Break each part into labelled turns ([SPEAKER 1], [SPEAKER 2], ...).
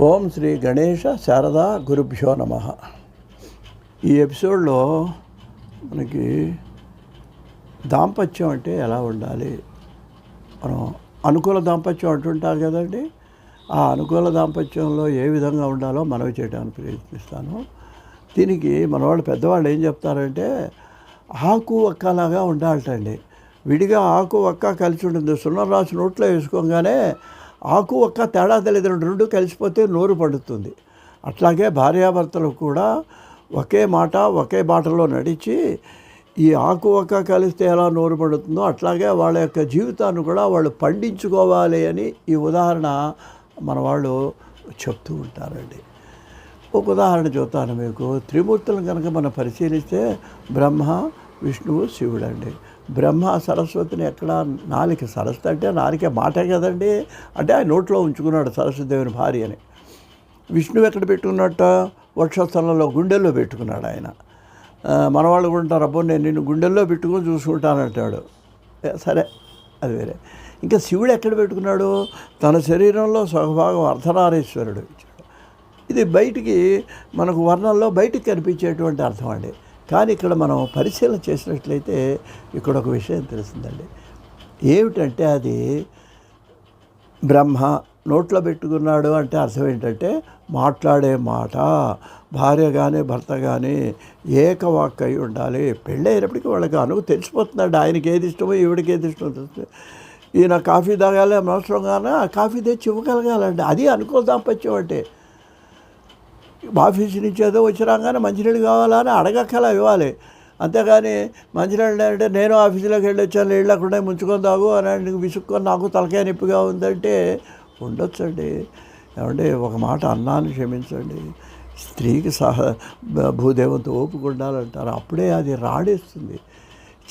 [SPEAKER 1] ఓం శ్రీ గణేష శారదా గురుభ్యో నమ. ఈ ఎపిసోడ్లో మనకి దాంపత్యం అంటే ఎలా ఉండాలి? మనం అనుకూల దాంపత్యం అంటుంటారు కదండి. ఆ అనుకూల దాంపత్యంలో ఏ విధంగా ఉండాలో మనవి చేయడానికి ప్రయత్నిస్తాను. దీనికి మనవాళ్ళు పెద్దవాళ్ళు ఏం చెప్తారంటే ఆకు ఒక్కలాగా ఉండాలటండి. విడిగా ఆకు ఒక్క కలిసి ఉంటుంది. సున్నం రాసి నోట్లో వేసుకోగానే ఆకు ఒక్క తేడా తెలియదు. రెండు కలిసిపోతే నోరు పడుతుంది. అట్లాగే భార్యాభర్తలు కూడా ఒకే మాట ఒకే బాటలో నడిచి ఈ ఆకు ఒక్క కలిస్తే ఎలా నోరు పడుతుందో అట్లాగే వాళ్ళ యొక్క జీవితాన్ని కూడా వాళ్ళు పండించుకోవాలి అని ఈ ఉదాహరణ మన వాళ్ళు చెప్తూ ఉంటారండి. ఒక ఉదాహరణ చూస్తాను మీకు. త్రిమూర్తులను కనుక మనం పరిశీలిస్తే బ్రహ్మ విష్ణువు శివుడు అండి. బ్రహ్మ సరస్వతిని ఎక్కడ నాలిక సరస్వతి అంటే నాలిక మాటే కదండి. అంటే ఆయన నోట్లో ఉంచుకున్నాడు సరస్వతిదేవిని భార్య అని విష్ణువు ఎక్కడ పెట్టుకున్నట్ట? వక్షస్థలంలో గుండెల్లో పెట్టుకున్నాడు ఆయన. మనవాళ్ళు కూడా ఉంటారు అబ్బో నేను నిన్ను గుండెల్లో పెట్టుకుని చూసుకుంటానంటాడు. సరే అది వేరే. ఇంకా శివుడు ఎక్కడ పెట్టుకున్నాడు? తన శరీరంలో సగభాగం అర్ధనారీశ్వరుడు ఇచ్చాడు. ఇది బయటికి మనకు వర్ణంలో బయటికి కనిపించేటువంటి అర్థం అండి. కానీ ఇక్కడ మనం పరిశీలన చేసినట్లయితే ఇక్కడ ఒక విషయం తెలిసిందండి. ఏమిటంటే అది బ్రహ్మ నోట్లో పెట్టుకున్నాడు అంటే అర్థం ఏంటంటే మాట్లాడే మాట భార్య కానీ భర్త కానీ ఏకవాక్ అయి ఉండాలి. పెళ్ళి అయినప్పటికీ వాళ్ళకి అనుకు తెలిసిపోతుందండి. ఆయనకి ఏది ఇష్టమో ఈవిడికి ఏది ఇష్టమో తెలుస్తుంది ఈయన కాఫీ తాగాలి కానీ ఆ కాఫీ తెచ్చి ఇవ్వగలగాలండి. అది అనుకో దాంపత్యం అంటే. ఆఫీస్ నుంచి ఏదో వచ్చి రాగానే మంచినీళ్ళు అని అడగక్కల ఇవ్వాలి. అంతేగాని మంచినీళ్ళు అంటే నేను ఆఫీసులోకి వెళ్ళి వచ్చాను నీళ్ళు అక్కడే ముంచుకొని తాగు అని విసుక్కొని నాకు తలకాయ నొప్పిగా ఉందంటే ఉండొచ్చండి. ఏమంటే ఒక మాట అన్నాన్ని క్షమించండి. స్త్రీకి సహ భూదేవంతో ఓపిక ఉండాలంటారు. అప్పుడే అది రాడేస్తుంది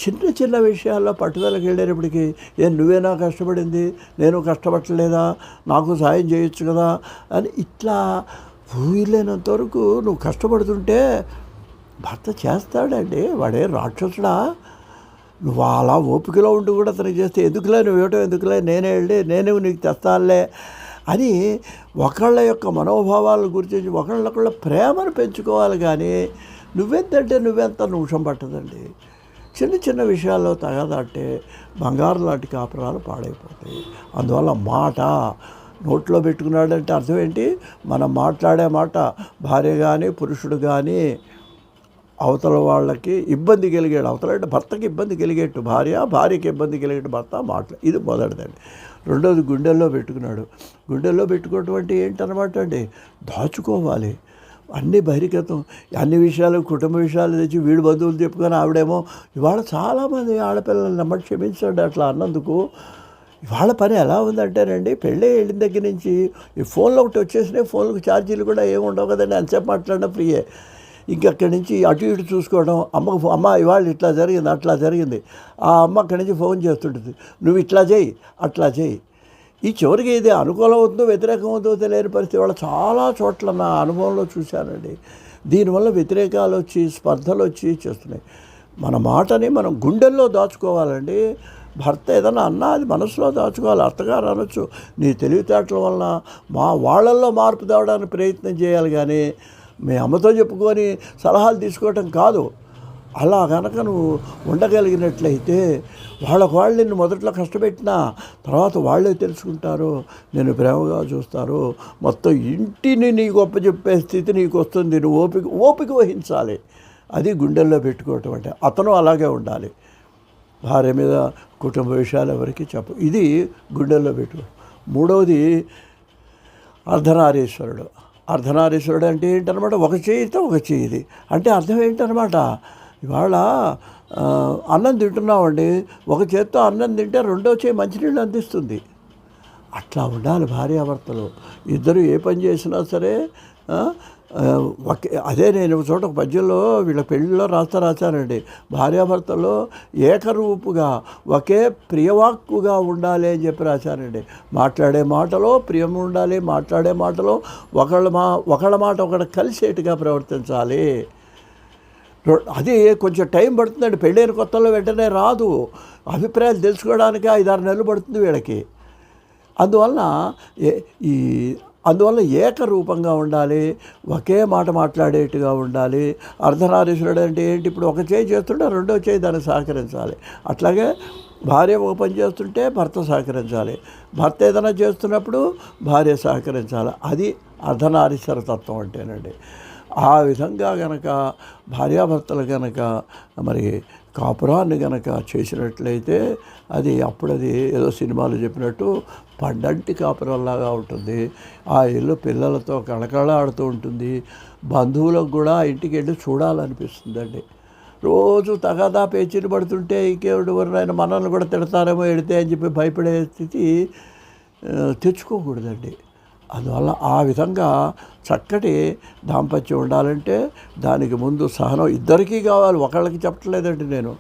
[SPEAKER 1] చిన్న చిన్న విషయాల్లో పట్టుదలకి వెళ్ళేటప్పటికి ఏ నువ్వేనా కష్టపడింది? నేను కష్టపడలేదా నాకు సాయం చేయొచ్చు కదా? అని ఇట్లా వీలైనంత వరకు నువ్వు కష్టపడుతుంటే భర్త చేస్తాడండి. వాడే రాక్షసుడా? నువ్వు అలా ఓపికలో ఉండి కూడా అతనికి చేస్తే ఎందుకులే నువ్వు ఇవ్వటం ఎందుకులే నేనే వెళ్ళి నేనే నీకు తెస్తానులే అని ఒకళ్ళ యొక్క మనోభావాలను గురించి ఒకళ్ళొకళ్ళ ప్రేమను పెంచుకోవాలి కానీ నువ్వెంతంటే నువ్వెంత నిమిషం పట్టదండి. చిన్న చిన్న విషయాల్లో తగదంటే బంగారు లాంటి కాపురాలు పాడైపోతాయి. అందువల్ల మాట నోట్లో పెట్టుకున్నాడంటే అర్థం ఏంటి? మనం మాట్లాడే మాట భార్య కానీ పురుషుడు కానీ అవతల వాళ్ళకి ఇబ్బంది కలిగాడు. అవతల అంటే భర్తకి ఇబ్బంది కలిగేట్టు. భార్య భార్యకి ఇబ్బంది కలిగేట్టు భర్త మాట్లా ఇది మొదటిదండి. రెండోది గుండెల్లో పెట్టుకున్నాడు. గుండెల్లో పెట్టుకోవటం అంటే ఏంటనమాట అండి? దాచుకోవాలి. అన్ని బహిరిగతం. అన్ని విషయాలు కుటుంబ విషయాలు తెచ్చి వీడు బంధువులు చెప్పుకొని ఆవిడేమో ఇవాళ చాలామంది ఆడపిల్లలు నమ్మటి క్షమించండి అట్లా అన్నందుకు ఇవాళ పని ఎలా ఉందంటేనండి పెళ్ళి వెళ్ళిన దగ్గర నుంచి ఈ ఫోన్లో ఒకటి వచ్చేసినాయి ఫోన్లకు ఛార్జీలు కూడా ఏమి ఉండవు కదండి అంతసేపు మాట్లాడడం ఫ్రీయే. ఇంకక్కడి నుంచి అటు ఇటు చూసుకోవడం అమ్మకు ఫో- అమ్మ ఇవాళ ఇట్లా జరిగింది అట్లా జరిగింది. ఆ అమ్మ అక్కడి నుంచి ఫోన్ చేస్తుంటుంది నువ్వు ఇట్లా చేయి అట్లా చేయి. ఈ చివరికి ఇది అనుకూలం అవుతుందో వ్యతిరేకం అవుతుందో తెలియని పరిస్థితి వాళ్ళ చాలా చోట్ల నా అనుభవంలో చూశానండి. దీనివల్ల వ్యతిరేకాలు వచ్చి స్పర్ధలు వచ్చి చేస్తున్నాయి. మన మాటని మనం గుండెల్లో దాచుకోవాలండి. భర్త ఏదైనా అన్నా అది మనసులో దాచుకోవాలి. అత్తగారు అనొచ్చు. నీ తెలివితేటల వలన మా వాళ్ళల్లో మార్పు తేవడానికి ప్రయత్నం చేయాలి కానీ మీ అమ్మతో చెప్పుకొని సలహాలు తీసుకోవటం కాదు. అలా కనుక నువ్వు ఉండగలిగినట్లయితే వాళ్ళకు వాళ్ళు నిన్ను మొదట్లో కష్టపెట్టినా తర్వాత వాళ్ళే తెలుసుకుంటారు. నేను ప్రేమగా చూస్తారు. మొత్తం ఇంటిని నీ గొప్ప చెప్పే స్థితి నీకు వస్తుంది. నువ్వు ఓపిక ఓపిక వహించాలి. అది గుండెల్లో పెట్టుకోవటం అంటే అతను అలాగే ఉండాలి. భార్య మీద కుటుంబ విషయాలు ఎవరికి చెప్ప ఇది గుండెల్లో పెట్టు. మూడవది అర్ధనారీశ్వరుడు. అర్ధనారీశ్వరుడు అంటే ఏంటనమాట? ఒక చేయితో ఒక చేయిది అంటే అర్థం ఏంటనమాట? ఇవాళ అన్నం తింటున్నామండి. ఒక చేత్తో అన్నం తింటే రెండో చేయి మంచినీళ్ళు అందిస్తుంది. అట్లా ఉండాలి భార్యాభర్తలు. ఇద్దరు ఏ పని చేసినా సరే అదే నేను ఒక చోట ఒక పద్యంలో వీళ్ళ పెళ్ళిలో రాస్తా రాశానండి. భార్యాభర్తలో ఏకరూపుగా ఒకే ప్రియవాక్కుగా ఉండాలి అని చెప్పి రాశానండి మాట్లాడే మాటలో ప్రియం ఉండాలి మాట్లాడే మాటలో ఒకళ్ళ మా ఒకళ్ళ మాట ఒకటి కలిసేట్టుగా ప్రవర్తించాలి. అది కొంచెం టైం పడుతుందండి. పెళ్ళైన కొత్తలో వెంటనే రాదు. అభిప్రాయాలు తెలుసుకోవడానికి ఐదారు నెలలు పడుతుంది వీళ్ళకి. అందువలన ఏ- ఈ అందువల్ల ఏకరూపంగా ఉండాలి ఒకే మాట మాట్లాడేట్టుగా ఉండాలి. అర్ధనారీశ్వరుడు అంటే ఏంటి? ఇప్పుడు ఒక చేయి చేస్తుంటే రెండో చేయి దాన్ని సహకరించాలి. అట్లాగే భార్య ఒక పని చేస్తుంటే భర్త సహకరించాలి. భర్త ఏదైనా చేస్తున్నప్పుడు భార్య సహకరించాలి. అది అర్ధనారీశ్వర తత్వం అంటేనండి. ఆ విధంగా కనుక భార్యాభర్తలు కనుక మరి కాపురాన్ని గనక చేసినట్లయితే అది అప్పుడది ఏదో సినిమాలు చెప్పినట్టు పండంటి కాపురంలాగా ఉంటుంది. ఆ ఇల్లు పిల్లలతో కళకళ ఉంటుంది. బంధువులకు కూడా ఇంటికి వెళ్ళి చూడాలనిపిస్తుందండి. రోజు తగాదా పేచీలు పడుతుంటే ఇంకేడు ఎవరైనా మనల్ని కూడా తిడతారేమో ఎడితే అని చెప్పి భయపడే స్థితి తెచ్చుకోకూడదండి. అందువల్ల ఆ విధంగా చక్కటి దాంపత్యం ఉండాలంటే దానికి ముందు సహనం ఇద్దరికీ కావాలి. ఒకళ్ళకి చెప్పట్లేదండి నేను.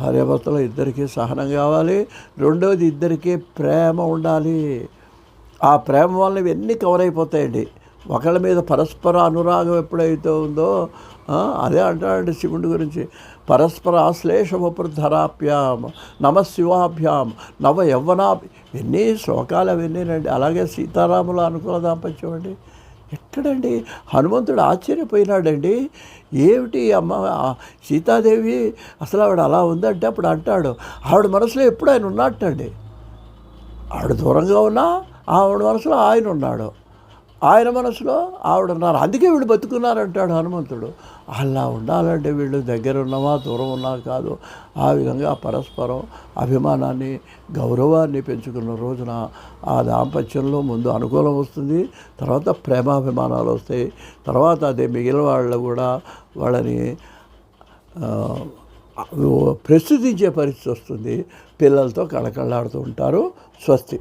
[SPEAKER 1] భార్యాభర్తలు ఇద్దరికీ సహనం కావాలి. రెండవది ఇద్దరికీ ప్రేమ ఉండాలి. ఆ ప్రేమ వల్ల ఇవన్నీ కవర్ అయిపోతాయండి. ఒకళ్ళ మీద పరస్పర అనురాగం ఎప్పుడైతే ఉందో అదే అంటాడండి శివుడి గురించి. పరస్పర ఆశ్లేషమపుర్ధరాభ్యాం నమ శివాభ్యాం నవ యవ్వనా ఎన్ని శ్లోకాలు అవన్నీనండి అలాగే సీతారాముల అనుకూల దాంపత్యం అండి. ఎక్కడండి? హనుమంతుడు ఆశ్చర్యపోయినాడండి. ఏమిటి అమ్మ సీతాదేవి? అసలు ఆవిడ అలా ఉందంటే అప్పుడు అంటాడు ఆవిడ మనసులో ఎప్పుడు ఆయన ఉన్నట్టండి ఆవిడ దూరంగా ఉన్నా ఆవిడ మనసులో ఆయన ఉన్నాడు. ఆయన మనసులో ఆవిడ ఉన్నారు. అందుకే వీళ్ళు బతుకున్నారంటాడు హనుమంతుడు. అలా ఉండాలంటే వీళ్ళు దగ్గర ఉన్నామా దూరం ఉన్నా కాదు. ఆ విధంగా పరస్పరం అభిమానాన్ని గౌరవాన్ని పెంచుకున్న రోజున ఆ దాంపత్యంలో ముందు అనుకూలం వస్తుంది. తర్వాత ప్రేమాభిమానాలు వస్తాయి. తర్వాత అదే మిగిలిన వాళ్ళు కూడా వాళ్ళని ప్రస్తుతించే పరిస్థితి వస్తుంది. పిల్లలతో కళకళలాడుతూ ఉంటారు. స్వస్తి.